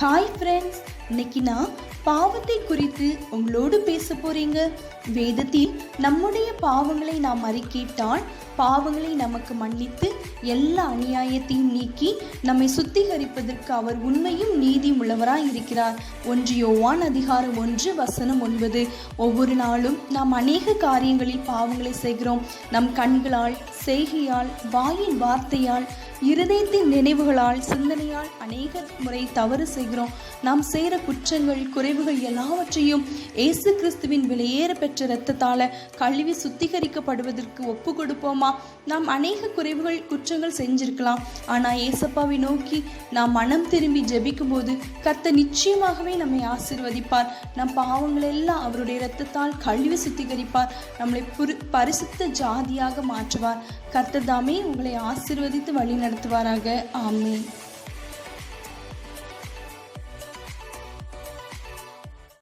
Hi friends இன்னைக்கு நான் பாவத்தை குறித்து உங்களோடு பேச போறீங்க. வேதத்தில் நம்முடைய பாவங்களை நாம் அறிக்கிட்டால் பாவங்களை நமக்கு மன்னித்து எல்லா அநியாயத்தையும் நீக்கி நம்மை சுத்திகரிப்பதற்கு அவர் உண்மையும் நீதியும் உள்ளவராய் இருக்கிறார். ஒன்று யோவான் அதிகாரம் ஒன்று வசனம் ஒன்பது. ஒவ்வொரு நாளும் நாம் அநேக காரியங்களில் பாவங்களை செய்கிறோம். நம் கண்களால் செய்கையால் வாயின் வார்த்தையால் இருதயத்தின் நினைவுகளால் சிந்தனையால் அநேக முறை தவறு செய்கிறோம். நாம் செய்கிற குற்றங்கள் குறைவுகள் எல்லாவற்றையும் இயேசு கிறிஸ்துவின் விலையேற பெற்ற இரத்தத்தால் கழுவி சுத்திகரிக்கப்படுவதற்கு ஒப்பு கொடுப்போமா நாம் அநேக குறைவுகள் குற்ற குற்றங்கள் செஞ்சிருக்கலாம். ஆனால் ஏசப்பாவை நோக்கி நாம் மனம் திரும்பி ஜெபிக்கும் போது கர்த்தர் நிச்சயமாகவே நம்மை ஆசிர்வதிப்பார். நம் பாவங்கள் எல்லாம் அவருடைய இரத்தத்தால் கழுவி சுத்திகரிப்பார். நம்மளை புரு பரிசுத்த ஜாதியாக மாற்றுவார். கர்த்ததாமே உங்களை ஆசிர்வதித்து வழி நடத்துவாராக ஆமே